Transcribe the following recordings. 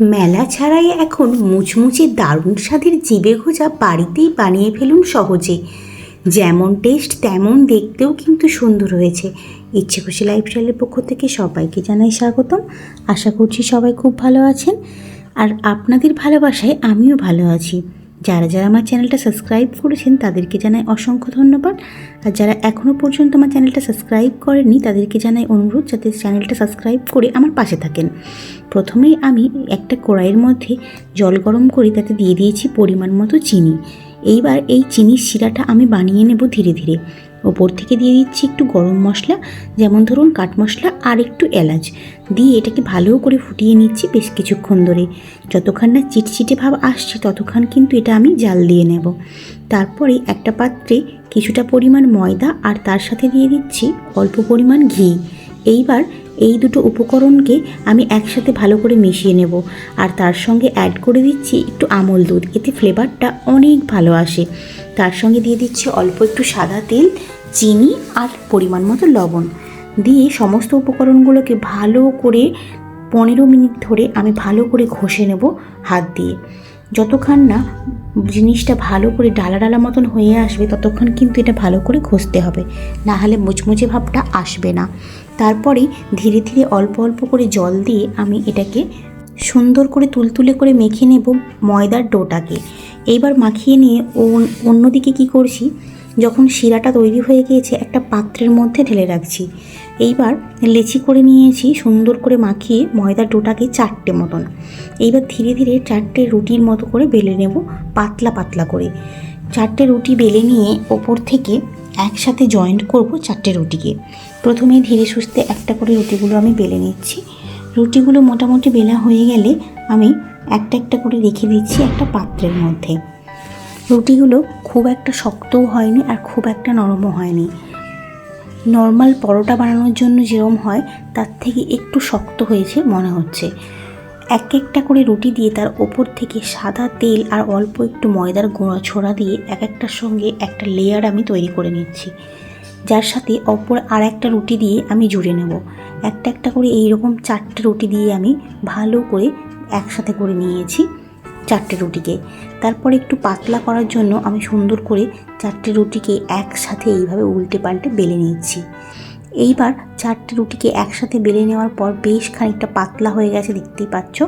মেলা ছাড়াই এখন মুচমুচে দারুণ স্বাদের জিবে খোঁজা বাড়িতেই বানিয়ে ফেলুন সহজে। যেমন টেস্ট তেমন দেখতেও কিন্তু সুন্দর হয়েছে। ইচ্ছে খুশি লাইফস্টাইলের পক্ষ থেকে সবাইকে জানাই স্বাগতম। আশা করছি সবাই খুব ভালো আছেন। আর আপনাদের ভালোবাসায় আমিও ভালো আছি। যারা যারা আমার চ্যানেলটা সাবস্ক্রাইব করেছেন তাদেরকে জানাই অসংখ্য ধন্যবাদ। আর যারা এখনও পর্যন্ত আমার চ্যানেলটা সাবস্ক্রাইব করেননি, তাদেরকে জানাই অনুরোধ যাতে চ্যানেলটা সাবস্ক্রাইব করে আমার পাশে থাকেন। প্রথমেই আমি একটা কড়াইয়ের মধ্যে জল গরম করে তাতে দিয়ে দিয়েছি পরিমাণ মতো চিনি। এইবার এই চিনির শিরাটা আমি বানিয়ে নেব ধীরে ধীরে। ওপর থেকে দিয়ে দিচ্ছি একটু গরম মশলা, যেমন ধরুন কাঠ মশলা আর একটু এলাচ। দিয়ে এটাকে ভালো করে ফুটিয়ে নিচ্ছি বেশ কিছুক্ষণ ধরে। যতক্ষণ না চিটচিটে ভাব আসছে, ততক্ষণ কিন্তু এটা আমি জাল দিয়ে নেব। তারপরে একটা পাত্রে কিছুটা পরিমাণ ময়দা আর তার সাথে দিয়ে দিচ্ছি অল্প পরিমাণ ঘি। এইবার এই দুটো উপকরণকে আমি একসাথে ভালো করে মিশিয়ে নেব। আর তার সঙ্গে অ্যাড করে দিচ্ছি একটু আমল দুধ, এতে ফ্লেভারটা অনেক ভালো আসে। তার সঙ্গে দিয়ে দিচ্ছি অল্প একটু সাদা তেল, চিনি আর পরিমাণ মতো লবণ। দিয়ে সমস্ত উপকরণগুলোকে ভালো করে পনেরো মিনিট ধরে আমি ভালো করে ঘষে নেব হাত দিয়ে। যতক্ষণ না জিনিসটা ভালো করে ডালা ডালা মতন হয়ে আসবে, ততক্ষণ কিন্তু এটা ভালো করে ঘষতে হবে। না হলে মুচমুচে ভাবটা আসবে না। তারপরে ধীরে ধীরে অল্প অল্প করে জল দিয়ে আমি এটাকে সুন্দর করে তুলতুলে করে মেখে নেব ময়দার ডোটাকে। এইবার মাখিয়ে নিয়ে অন্যদিকে কি করছি? যখন শিরাটা তৈরি হয়ে গিয়েছে, একটা পাত্রের মধ্যে ঢেলে রাখছি। এইবার লেচি করে নিয়েছি, সুন্দর করে মাখিয়ে ময়দার ডোটাকে চারটে মতন। এইবার ধীরে ধীরে চারটে রুটির মতো করে বেলে নেব, পাতলা পাতলা করে। চারটে রুটি বেলে নিয়ে ওপর থেকে একসাথে জয়েন্ট করব চারটে রুটিকে। প্রথমে ধীরে সুস্থে একটা করে রুটিগুলো আমি বেলে নিচ্ছি। রুটিগুলো মোটামুটি বেলা হয়ে গেলে আমি একটা একটা করে রেখে দিচ্ছি একটা পাত্রের মধ্যে। রুটিগুলো খুব একটা শক্তও হয়নি আর খুব একটা নরমও হয়নি। নর্মাল পরোটা বানানোর জন্য যেরম হয়, তার থেকে একটু শক্ত হয়েছে মনে হচ্ছে। এক একটা করে রুটি দিয়ে তার ওপর থেকে সাদা তেল আর অল্প একটু ময়দার গুঁড়া ছোড়া দিয়ে এক একটার সঙ্গে একটা লেয়ার আমি তৈরি করে নিচ্ছি। যার সাথে অপর আর একটা রুটি দিয়ে আমি জুড়ে নেব। একটা একটা করে এই রকম চারটে রুটি দিয়ে আমি ভালো করে একসাথে করে নিয়েছি চারটে রুটিকে। তারপরে একটু পাতলা করার জন্য আমি সুন্দর করে চারটে রুটিকে একসাথে এইভাবে উল্টে পাল্টে বেলে নিচ্ছি। এইবার চারটে রুটিকে একসাথে বেলে নেওয়ার পর বেশ খানিকটা পাতলা হয়ে গেছে, দেখতেই পাচ্ছ?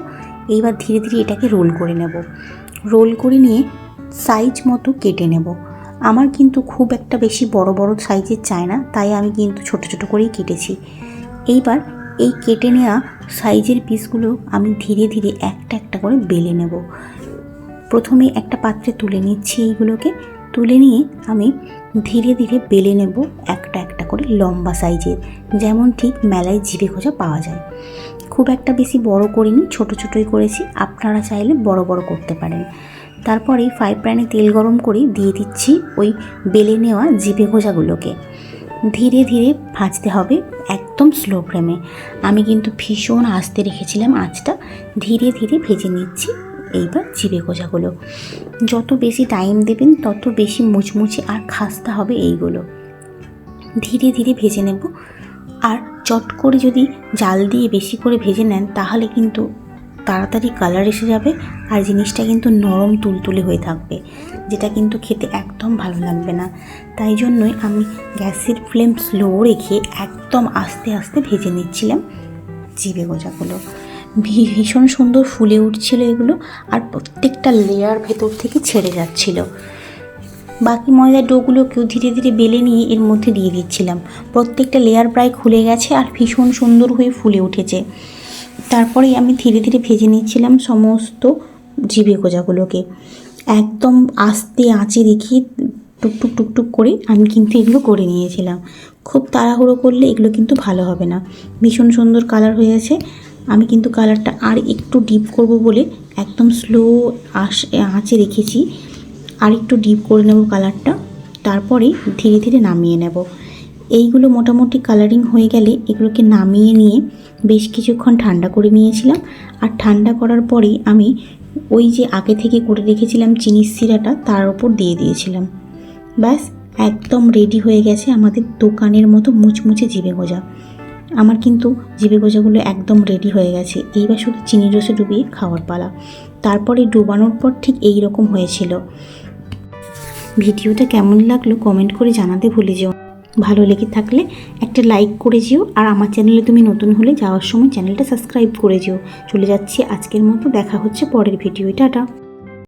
এইবার ধীরে ধীরে এটাকে রোল করে নেব। রোল করে নিয়ে সাইজ মতো কেটে নেব। আমার কিন্তু খুব একটা বেশি বড় বড় সাইজের চাই না, তাই আমি কিন্তু ছোট ছোট করেই কেটেছি। এইবার এই কেটে নেওয়া সাইজের পিসগুলো আমি ধীরে ধীরে একটা একটা করে বেলে নেব। প্রথমে একটা পাত্রে তুলে নিচ্ছি এইগুলোকে। তুলে নিয়ে আমি ধীরে ধীরে বেলে নেব একটা একটা করে লম্বা সাইজের, যেমন ঠিক মেলায় জিভে খোঁজা পাওয়া যায়। খুব একটা বেশি বড় করিনি, ছোট ছোটোই করেছি, আপনারা চাইলে বড় বড় করতে পারেন। তারপরে ফ্রাই প্যানে তেল গরম করে দিয়ে দিচ্ছি ওই বেলে নেওয়া জিভে খোঁজাগুলোকে ধীরে ধীরে ভাজতে হবে একদম স্লো ফ্লেমে আমি কিন্তু ভীষণ আস্তে রেখেছিলাম আঁচটা, ধীরে ধীরে ভেজে নিচ্ছি এইবার জিভে গোজাগুলো যত বেশি টাইম দেবেন, তত বেশি মুচমুচে আর খাস্তা হবে এইগুলো। ধীরে ধীরে ভেজে নেব। আর চট করে যদি জাল দিয়ে বেশি করে ভেজে নেন, তাহলে কিন্তু তাড়াতাড়ি কালার এসে যাবে আর জিনিসটা কিন্তু নরম তুলতুলে হয়ে থাকবে, যেটা কিন্তু খেতে একদম ভালো লাগবে না। তাই জন্যই আমি গ্যাসের ফ্লেম স্লো রেখে একদম আস্তে আস্তে ভেজে নিচ্ছিলাম জিভে গোজাগুলো। ভীষণ সুন্দর ফুলে উঠছিল এগুলো আর প্রত্যেকটা লেয়ার ভেতর থেকে ছেড়ে যাচ্ছিল। বাকি ময়দার ডোগুলোকেও ধীরে ধীরে বেলে নিয়ে এর মধ্যে দিয়ে দিচ্ছিলাম। প্রত্যেকটা লেয়ার প্রায় খুলে গেছে আর ভীষণ সুন্দর হয়ে ফুলে উঠেছে। তারপরে আমি ধীরে ধীরে ভেজে নিচ্ছিলাম সমস্ত জিভে গোজাগুলোকে। একদম আস্তে আঁচে রেখে টুকটুক টুকটুক করে আমি কিন্তু এগুলো করে নিয়েছিলাম। খুব তাড়াহুড়ো করলে এগুলো কিন্তু ভালো হবে না। ভীষণ সুন্দর কালার হয়েছে। আমি কিন্তু কালারটা আর একটু ডিপ করব বলে একদম স্লো আস, আঁচে রেখেছি। আর একটু ডিপ করে নেব কালারটা তারপরে ধীরে ধীরে নামিয়ে নেব। এইগুলো মোটামুটি কালারিং হয়ে গেলে এগুলোকে নামিয়ে নিয়ে বেশ কিছুক্ষণ ঠান্ডা করে নিয়েছিলাম। আর ঠান্ডা করার পরেই আমি ওই যে আগে থেকে করে রেখেছিলাম চিনির সিরাটা তার ওপর দিয়ে দিয়েছিলাম। ব্যাস, একদম রেডি হয়ে গেছে আমাদের দোকানের মতো মুচমুচে জিভে গোজা। আমার কিন্তু জিভে গোজাগুলো একদম রেডি হয়ে গেছে। এইবার শুধু চিনি রসে ডুবিয়ে খাওয়ার পালা। তারপরে ডুবানোর পর ঠিক এই রকম হয়েছিল। ভিডিওটা কেমন লাগল কমেন্ট করে জানাতে ভুলে যেও ভালো লেগে থাকলে একটা লাইক করে যেও। আর আমার চ্যানেলে তুমি নতুন হলে যাওয়ার সময় চ্যানেলটা সাবস্ক্রাইব করে যেও। চলে যাচ্ছি আজকের মতো, দেখা হচ্ছে পরের ভিডিও টাটা।